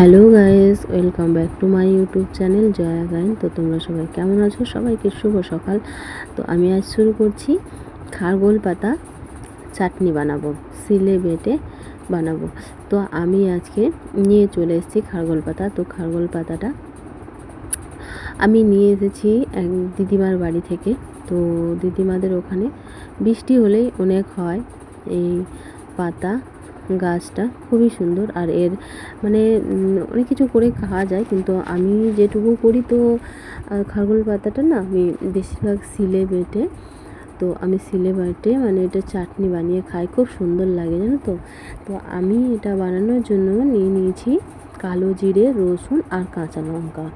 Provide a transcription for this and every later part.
Hello guys, welcome back to my YouTube channel Jaya Gain. তো তোমরা সবাই কেমন আছো? সবাইকে শুভ সকাল। তো আমি আজ শুরু করছি খারগোল পাতা চাটনি বানাবো সিলে বেটে বানাবো। তো আমি আজকে নিয়ে চলে এসেছি খারগোল পাতা। তো খারগোল পাতাটা আমি নিয়ে এসেছি এক দিদিমার বাড়ি থেকে। তো দিদিমাদের ওখানে বৃষ্টি হলেই অনেক হয় এই পাতা। গাছটা খুবই সুন্দর আর এর মানে অনেক কিছু করে খাওয়া যায়, কিন্তু আমি যেটুকু করি তো খারগোল পাতাটা না আমি বেশিরভাগ সিলে বেটে, তো আমি সিলে বেটে মানে এটা চাটনি বানিয়ে খাই, খুব সুন্দর লাগে জানো তো। তো আমি এটা বানানোর জন্য নিয়ে নিয়েছি কালো জিরে, রসুন আর কাঁচা লঙ্কা।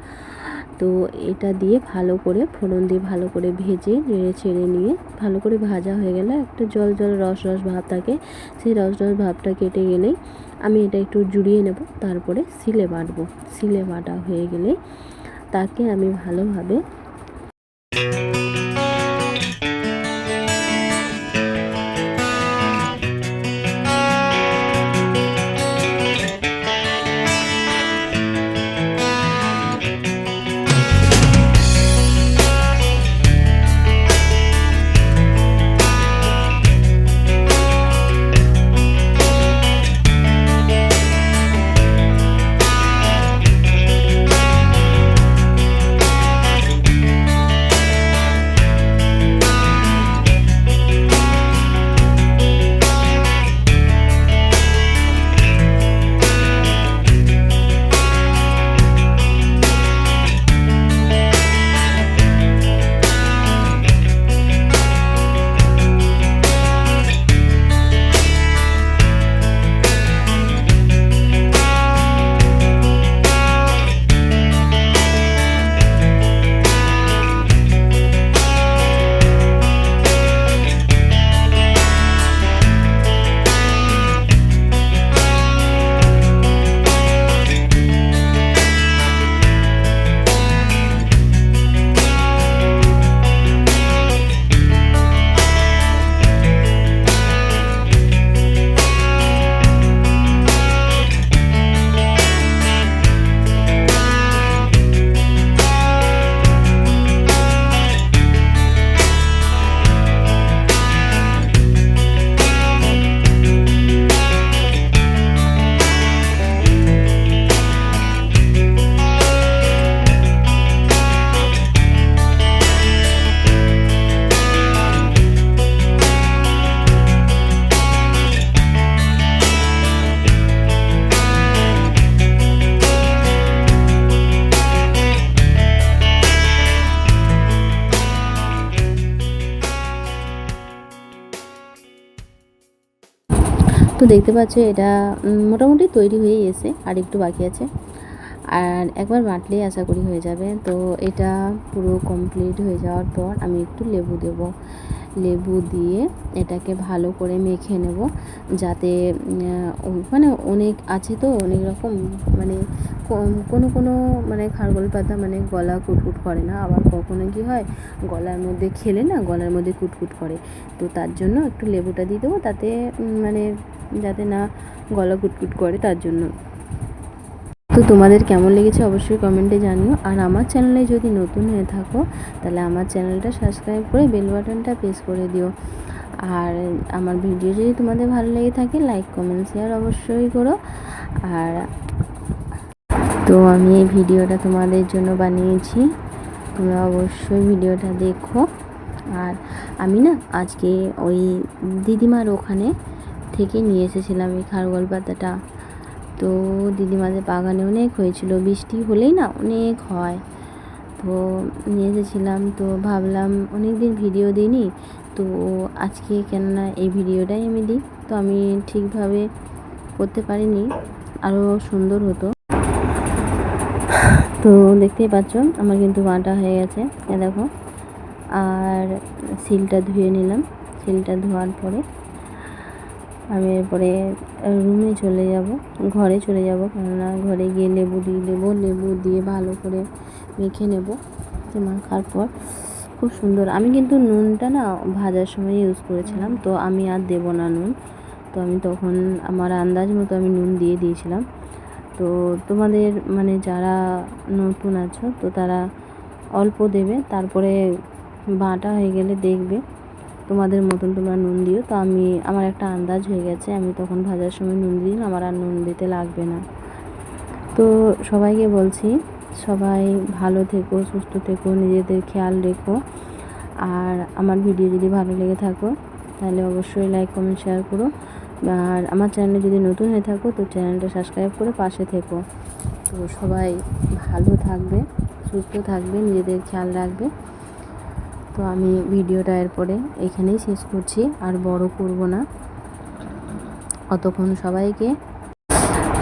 তো এটা দিয়ে ভালো করে ফোড়ন দিয়ে ভালো করে ভেজে নেড়ে ছেড়ে নিয়ে ভালো করে ভাজা হয়ে গেলে একটা জল জল রস রস ভাব থাকে। সেই রস রস ভাবটা কেটে গেলেই আমি এটা একটু জুড়িয়ে নেব, তারপরে সিলে বাটবো। সিলে বাটা হয়ে গেলে তাকে আমি ভালোভাবে তো দেখতে পাচ্ছ, এটা মোটামুটি তৈরি হয়ে গেছে আর একটু বাকি আছে। আর একবার বাটলেই আশা করি হয়ে যাবে। তো এটা পুরো কমপ্লিট হয়ে যাওয়ার পর আমি একটু লেবু দেব। লেবু দিয়ে এটাকে ভালো করে মেখে নেব, যাতে মানে অনেক আছে তো, অনেক রকম মানে কোনো কোনো মানে খারগোল পাতা মানে গলা কুটকুট করে না। আবার কখনো কি হয়, গলার মধ্যে খেলে না, গলার মধ্যে কুটকুট করে। তো তার জন্য একটু লেবুটা দিয়ে দেবো, তাতে মানে যাতে না গলা কুটকুট করে, তার জন্য। তো তোমাদের কেমন লেগেছে অবশ্যই কমেন্টে জানিও। আর আমার চ্যানেলে যদি নতুন হয়ে থাকো, তাহলে আমার চ্যানেলটা সাবস্ক্রাইব করে বেল বাটনটা প্রেস করে দিও। আর আমার ভিডিও যদি তোমাদের ভালো লেগে থাকে, লাইক, কমেন্ট, শেয়ার অবশ্যই করো। আর তো আমি এই ভিডিওটা তোমাদের জন্য বানিয়েছি। তোমরা অবশ্যই ভিডিওটা দেখো। আর আমি না আজকে ওই দিদিমার ওখানে থেকে নিয়ে এসেছিলাম এই খারগোল পাতাটা। তো দিদিমাদের বাগানে অনেক হয়েছিল, বৃষ্টি হলেই না অনেক হয়। তো নিয়ে এসেছিলাম, তো ভাবলাম অনেক দিন ভিডিও দিইনি, তো আজকে কেননা এই ভিডিওটাই আমি দিই। তো আমি ঠিকভাবে করতে পারিনি আরও সুন্দর হতো। তো দেখতেই পাচ্ছ, আমার কিন্তু বাটা হয়ে গেছে, এ দেখো। আর সিলটা ধুয়ে নিলাম, সিলটা ধোয়ার পরে। আমি এরপরে রুমে চলে যাব, ঘরে চলে যাব, কেননা ঘরে গিয়ে লেবু দিয়ে দেবো, লেবু দিয়ে ভালো করে মেখে নেব মাখার পর খুব সুন্দর। আমি কিন্তু নুনটা না ভাজার সময় ইউজ করেছিলাম, তো আমি আর দেবো না নুন। তো আমি তখন আমার আন্দাজ মতো আমি নুন দিয়ে দিয়েছিলাম। তো তোমাদের মানে যারা নতুন আছো, তো তারা অল্প দেবে, তারপরে বাটা হয়ে গেলে দেখবে। তোমাদের মতন তোমরা নুন দিও। তো আমি, আমার একটা আন্দাজ হয়ে গেছে, আমি তখন ভাজার সময় নুন দিই, আমার আর নুন দিতে লাগবে না। তো সবাইকে বলছি, সবাই ভালো থেকো, সুস্থ থেকো, নিজেদের খেয়াল রেখো। আর আমার ভিডিও যদি ভালো লেগে থাকো, তাহলে অবশ্যই লাইক কমেন্ট শেয়ার করো। আর আমার চ্যানেলে যদি নতুন হয়ে থাকো, তো চ্যানেলটা সাবস্ক্রাইব করে পাশে থেকো। তো সবাই ভালো থাকবে, সুস্থ থাকবে, নিজেদের খেয়াল রাখবে। তো আমি ভিডিওটা এরপরে এখানেই শেষ করছি, আর বড় করব না। অতক্ষণ সবাইকে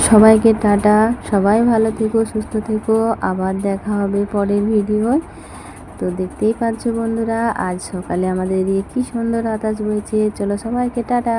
সবাইকে টাটা, সবাই ভালো থেকো, সুস্থ থেকো, আবার দেখা হবে পরের ভিডিওয় তো দেখতেই পাচ্ছ বন্ধুরা, আজ সকালে আমাদের এদিকে কী সুন্দর আতাজ বইছে, চলো সবাইকে টাটা।